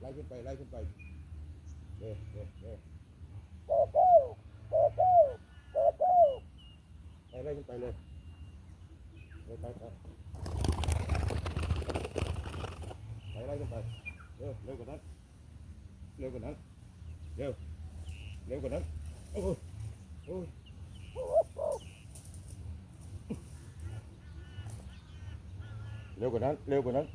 ไล่ขึ้นไปไล่ขึ้นไปเร็วเร็วเร็วไปไล่ขึ้นไปเลยเร็วไปไปไป ไล่ขึ้นไปเร็วเร็วกว่านั้นเร็วกว่านั้นเร็วเร็วกว่านั้นโอ้ยโอ้ยเร็วกว่านั้นเร็วกว่านั้น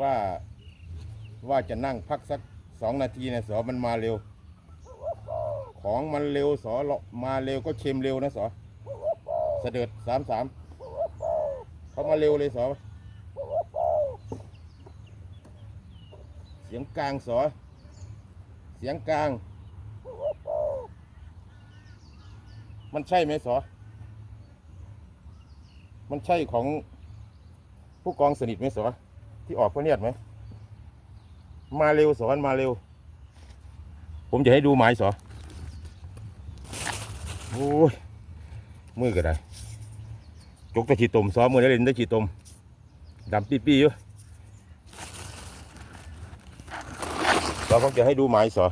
ว่าว่าจะนั่งพักสักสองนาทีนะสอมันมาเร็ว ของมันเร็วสอเลาะมาเร็วก็เค็มเร็วนะสอเสด็จสามสาม เขามาเร็วเลยสอ เสียงกลางสอ เสียงกลาง มันใช่ไหมสอ มันใช่ของผู้กองสนิทไหมสอ ที่ออกพระเนียดไหม มาเร็วสอนมาเร็ว ผมจะให้ดูหมายสอ โอ้ย มือก็ได้ จกตะขีตมสอมือได้เล่นตะขีตมดำปีปีๆอยู่เราผมจะให้ดูหมายสอ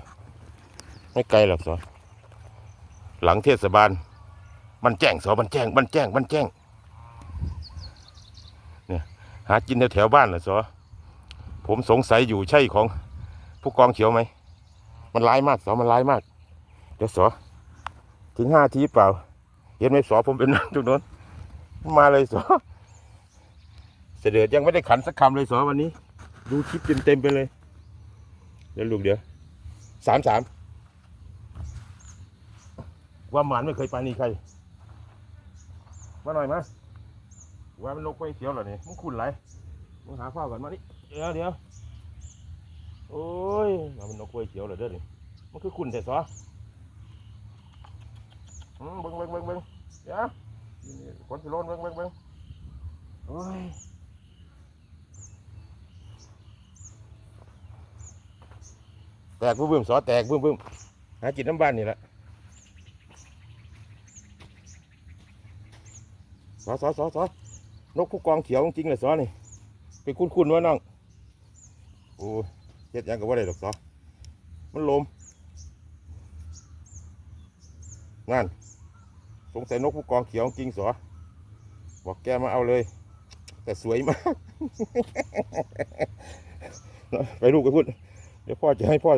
ไม่ไกลหรอกสอหลังเทศบาล มันแจ้งสอมันแจ้ง มันแจ้ง มันแจ้ง เนี่ย หากินแถวๆบ้านเหรอสอผมสงสัยอยู่ใช่ของผู้กองเขียวไหม มันร้ายมากสอมันร้ายมาก เดี๋ยวสอถึงห้าทีเปล่า เห็นไหมสอผมเป็นนั่งตรงโน้น มาเลยสอเสด็จยังไม่ได้ขันสักคำเลยสอวันนี้ ดูคลิปเต็มๆไปเลยเดี๋ยวลูกเดี๋ยวสามสามว่าหมานไม่เคยปานีใครมาหน่อยมาว่ามันนกไฟเขียวเหรอเนี่ยมึงขุนไรมึงหาข้าวก่อนมานี่เดี๋ยวเดี๋ยวโอ้ยว่ามันนกไฟเขียวเหรอเด้อนี่มันคือขุนแต่ซออืมเบิ้งเบิ้งเบิ้งเบิ้งเดี๋ยว คนสิโลนเบิ้งเบิ้งเบิ้งโอ้ยแตกบึ้มบึ้มซอแตกบึ้มบึ้มหากินน้ำบ้านนี่แหละซอซอซอซอนกผู้กองเขียวจริงเลยสอนี่เป็นคุ้นๆว่าน้องโอ้ยเฮ็ดยังกับว่าได้ดอกสอมันลมนั่น สงสัยนกผู้กองเขียวจริงสอบอกแกมาเอาเลย แต่สวยมาก ไปลูกไปพูด เดี๋ยวพ่อจะให้พ่อ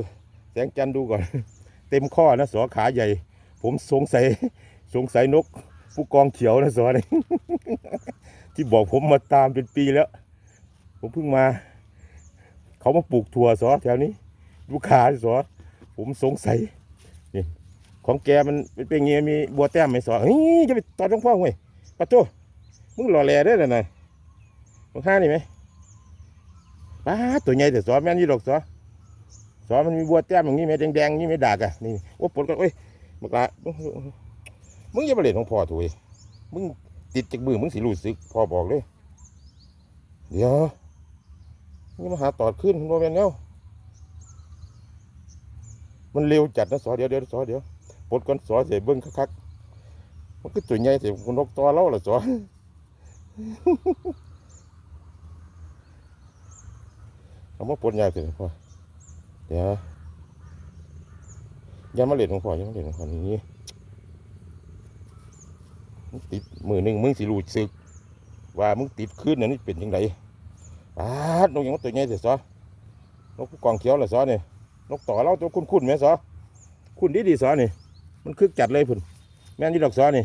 แสงจันทร์ดูก่อน เต็มข้อนะสอขาใหญ่ ผมสงสัย สงสัยนก ผู้กองเขียวนะสอนี่ที่บอกผมมาตามเป็นปีแล้ว ผมเพิ่งมา เขามาปลูกถั่วสอแถวนี้ลูกค้าสอผมสงสัย ของแกมันเป็นเงี้ยมีบัวแต้มไหมสอเฮ้ยจะไปตอดหลวงพ่อเว้ยปะโจมึงหล่อแหล่ได้เลยนะของข้านี่ไหมป้าตัวใหญ่แต่สอแม่นยี่ดอกสอสอมันมีบัวแต้มอย่างนี้ไหมแดงๆอย่างนี้ไหมดากอะนี่โอ้ปลดกันโอ้ยบักละมึงอย่ามาเล่นของพ่อถุยมึงติดจากมือมึงสิรู้สึกพ่อบอกเลย เดี๋ยวนี่มาหาตอดขึ้นโมเมนแล้วมันเร็วจัดนะสอเดี๋ยวเดี๋ยวสอเดี๋ยว ปลดก่อนสอเสียเบิ้งคักๆมันก็ตัวใหญ่เสียนกตัวเล่าละสอเอามาปลดยากเสียพ่อเดี๋ยวยังมาเล่นของพ่อยังมาเล่นของพ่อนี่ติดมือหนึ่งมึงสิรู้สึก ว่ามึงติดขึ้นอันนี้เป็นยังไงปาดนกยังมันตัวใหญ่เสียซอนกกองเขียวเหรอซอเนี่ยนกต่อเราตัวคุ้นๆไหมซอคุ้นดีดีๆซอนี่ย มันคึกจัดเลยพุ่นแม่นยี่ดอกซอนี่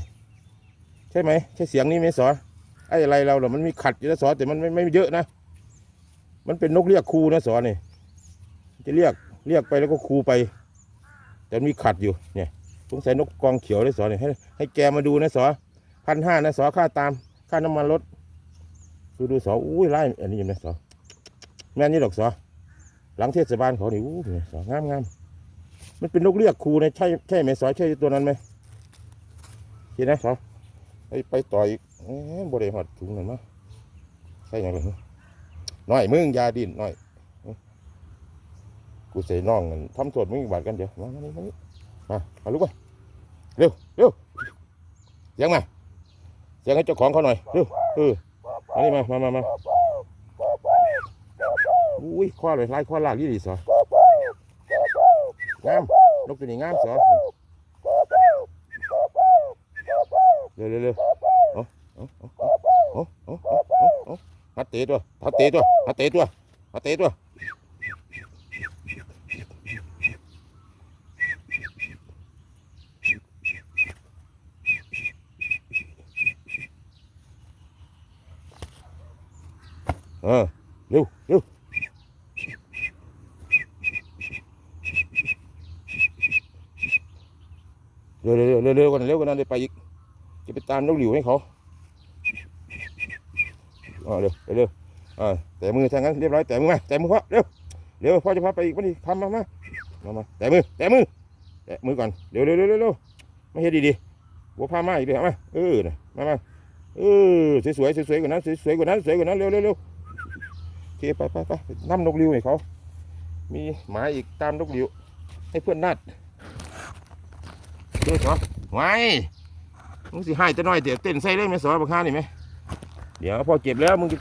ใช่ไหมใช่เสียงนี้ไหมซอไอ้อะไรเราเหรอมันมีขัดอยู่นะซอแต่มันไม่ไม่เยอะนะ มันเป็นนกเรียกครูนะซอนี่จะเรียกเรียกไปแล้วก็ครูไป แต่มันมีขัดอยู่เนี่ยสงสัยนกกองเขียวเลยซอเนี่ยให้ให้แกมาดูนะซอพันห้านะซอค่าตามค่าน้ำมันรถดูดูซออุ้ยไล่อันนี้ยังไงซอแม่นยี่ดอกซอหลังเทศบาลเขานี่อู้นี่สวยงามงาม มันเป็นนกเรียกครูนะใช่ใช่ไหมสอยใช่ตัวนั้นไหมเห็นไหมสอไปไปต่ออีกเอ๊ะบริหอดถุงหนั่นมั้งใช่ยังไงน้อยมึงยาดินน้อยกูใส่น่องนั่นทำโทษมึงอีกบาทกันเดี๋ยวมามานี่มานี่มามาลุกไปเร็วเร็วเสียงมาเสียงให้เจ้าของเขาหน่อยเร็วเออมานี่มามามามาอุ้ยคว้าเลยไล่คว้าลากยี่ดีสอ งามนกตัวนี้งามสอเร็วเร็วเร็วเอาเอาเอาเอาเอาเอาเอาหัดเตะตัวหัดเตะตัวหัดเตะตัวหัดเตะตัวเออเร็วเร็ว เร็วเร็วเร็วเร็วกันเร็วกันนั่นเดี๋ยไปอีกจะไปตามนกหลิวให้เขาอ๋อเร็วเร็วเร็วอ่าแต่มือทางนั้นเรียบร้อยแต่มือมาแต่มือพ่อเร็วเร็วพ่อจะพาไปอีกมาดิทำมามามามาแต่มือแต่มือแต่มือก่อนเร็วเร็วเร็วเร็วไม่เห็นดีดีๆบัวพามาอีกเลยเอามาเออนะมามาเออสวยสวยสวยสวยกว่านั้นสวยสวยกว่านั้นสวยกว่านั้นเร็วเร็วเร็วโอเคไปไปไปน้ำนกหลิวให้เขามีหมาอีกตามนกหลิวให้เพื่อนนัดเด้อสอ ไว้มึงสิให้แต่น้อยเดี๋ยวเต้นใส่เลยไหมสอบักฮานี่ไหมเดี๋ยวพอเก็บแล้วมึงจะ